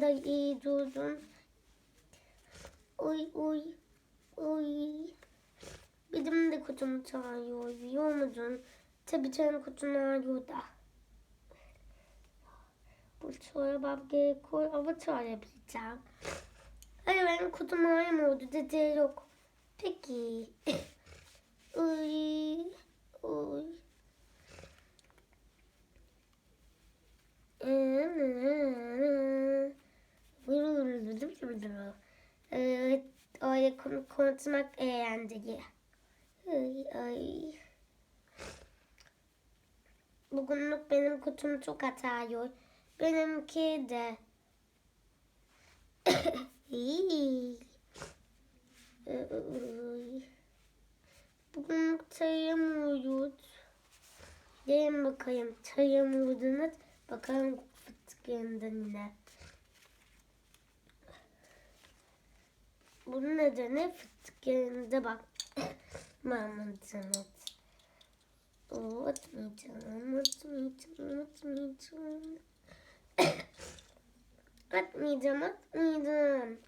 kadar iyi durdun. Oy oy oy. Benim de kutum ağrıyor biliyor musun? Tabii senin kutun ağrıyor da. Bu çorabam gerekiyor ama çağırabileceğim. Hayır benim kutum ağrımıyordu dedi yok. Peki. Oy oy. Evet, öyle konu konuşmak eğlenceli. Ay, ay. Bugünlük benim kutum çok atıyor. Benimki de. Ay. Bugünlük sayamıyoruz. Gelin bakayım sayamıyordunuz. Bakalım fıtık yanından ne. Bunun nedeni fıtık yanında bak. Mamadın at. Oo, atmayacağım, atmayacağım, atmayacağım.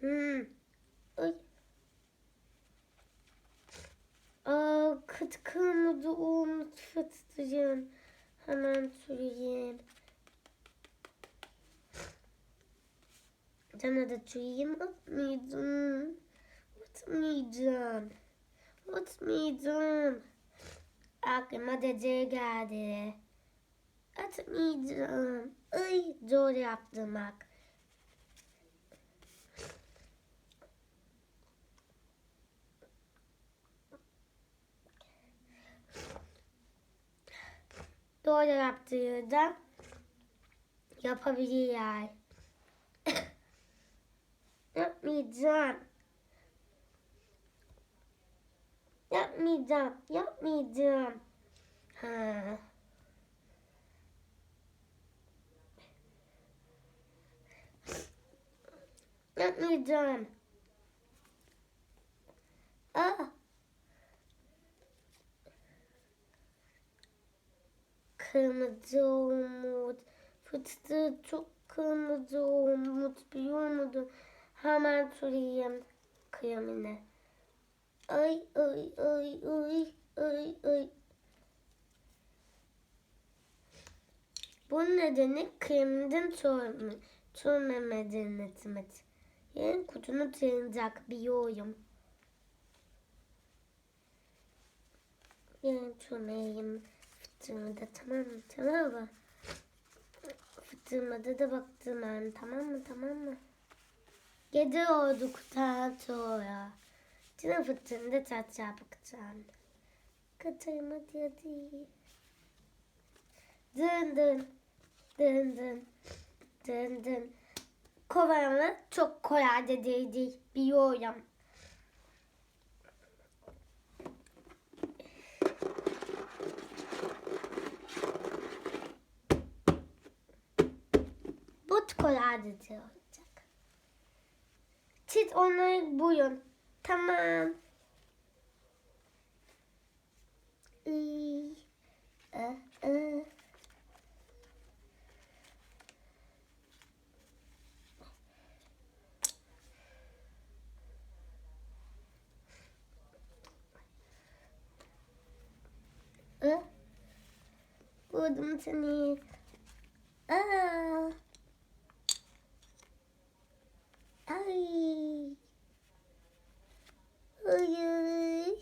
Hmm. Ay. Aa, kıt kırmızı olmuş fıstığım. Hemen süreyim. Sana da süreyim. Atmayacağım. Atmayacağım. Atmayacağım. Aklıma dede geldi. Atmayacağım. Ay zor yaptım bak. Doğru yaptığı da yapabilirler. Yapmayacağım. Yapmayacağım. Yapmayacağım. Ha. Yapmayacağım. Aa. Kırmızı olmuş. Fıstığı çok kırmızı olmuş biliyor musun? Hemen sorayım kremine. Ay ay ay ay ay ay. Bunun nedeni kreminden sorma, sormamadığın etmek. Yani kutunu tırnacak biliyorum. Yani sormayayım fıtığımı da tamam mı? Tamam mı? Fıtığıma da da baktım ben tamam mı? Tamam mı? Gece olduktan sonra. Cina fıtığında tat yapacağım. Katayım hadi hadi. Dın dın. Dın dın. Dın dın. Kovamı çok kolay dediydi. Biliyorum. Bu kolay dedi. Siz onları buyurun. Tamam. Buldum seni. Aa. Ay. Ay.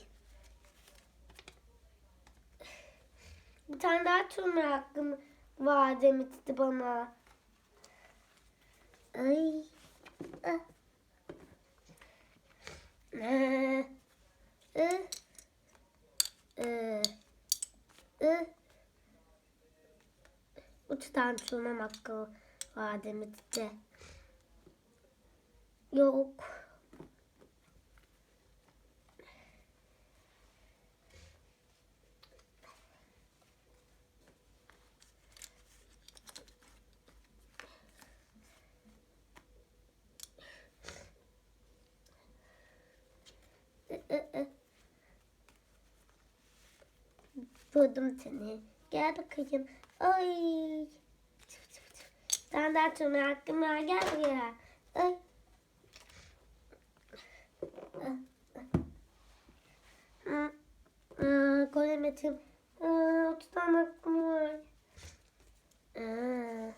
Bir tane daha turma hakkım var demişti bana. Ay. Ah. Ee, ee. Üç tane turma hakkı var demişti. Yok. Buldum seni. Gel bakayım. Ay. Standart turnu hakkım var. Gel buraya. Ay. Aa, Kolemetim. Aa, otuz tane hakkım var. Aa.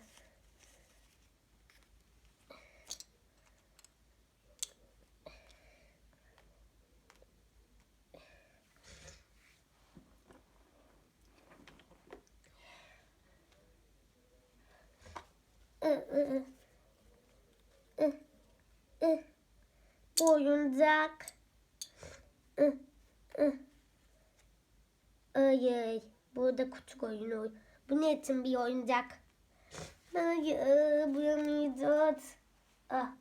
Bu oyuncak. Ay ay. Burada küçük oyun oy. Bu ne için bir oyuncak? Hayır, buyamayacağız. Ah,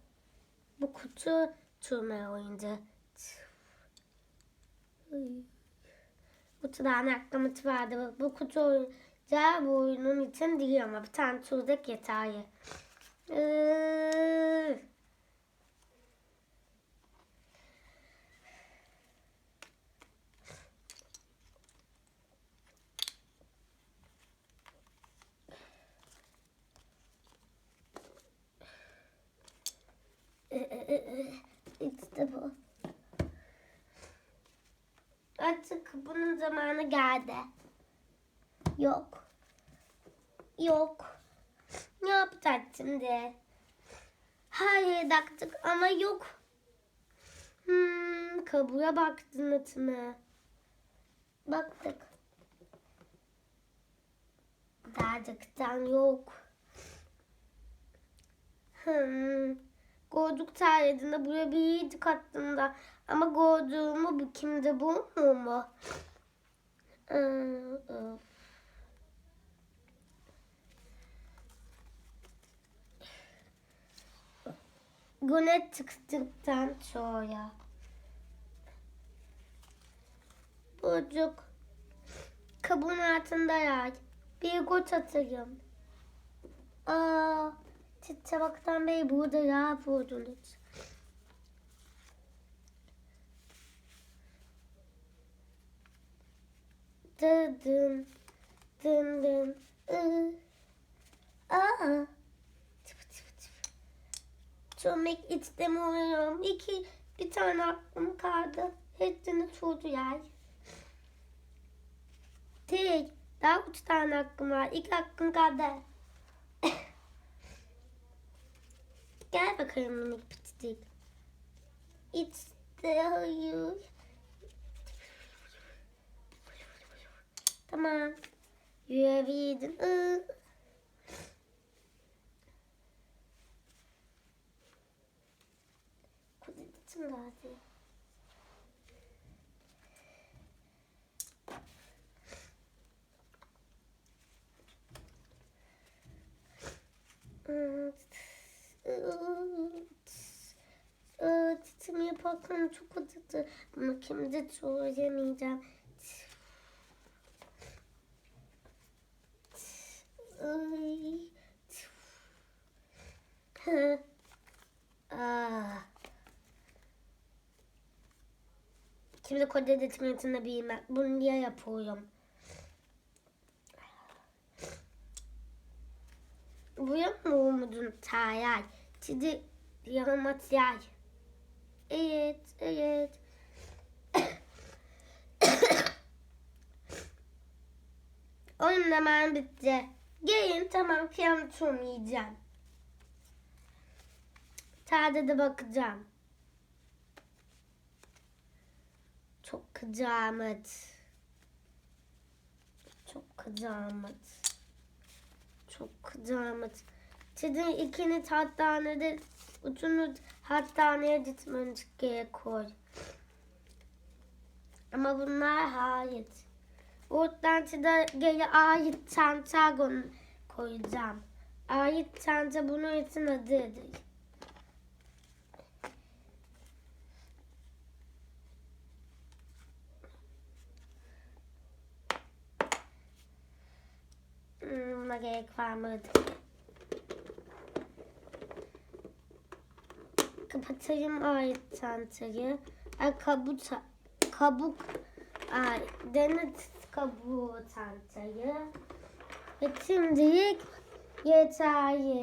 bu kutu turma oyuncağı. Ay. Bu tane aklımı vardı. Bu kutu oyuncağı bu oyunun için değil ama bir tane turduk yeterli. İşte bu. Artık bunun zamanı geldi. Yok. Yok. Ne yapacağız şimdi? Hayır taktık ama yok. Hmm, kabuğa baktın mı? Baktık. Gerçekten yok. Hmm. Gördük tarihinde buraya bir yiğidik aslında. Ama gördüğümü bu kimde bu mu mu? Ee, Güne çıktıktan sonra. Çocuk kabuğun altında yay. Bir goç atayım. Aa, Çiçekten Bey burada ya buldunuz. Dın dın dın dın. Aa. Çömek istemiyorum. İki bir tane aklım kaldı. Hepsini sordu yer. Tek. Daha üç tane hakkım var. İki hakkım kaldı. Gel bakalım minik pislik. İşte hayır. Tamam. Yürüyebildim. Kuzetim lazım. Titim yaparken çok acıdı. Bunu kimde söyleyemeyeceğim. Ay. Ah. Şimdi kode detimiyatını bilmem. Bunu niye yapıyorum? Bu yapma umudun tayay. Şimdi yamat yay. Evet, evet. Oyun hemen bitti. Gelin tamam kıyam yiyeceğim. Sade de bakacağım. Çok kıcamet. Çok kıcamet. Çok kıcamet. Sizin ikiniz hastanede, üçünüz hastaneye gitmeniz gerekiyor. Ama bunlar hayır. Oradan size geri ait çanta koyacağım. Ait çanta bunun için adıdır. Hmm, Buna gerek var mıydı? Kapatayım çantayı. Ay, kabuk, kabuk, ay, deniz kabuğu çantayı. Ve şimdilik yeterli.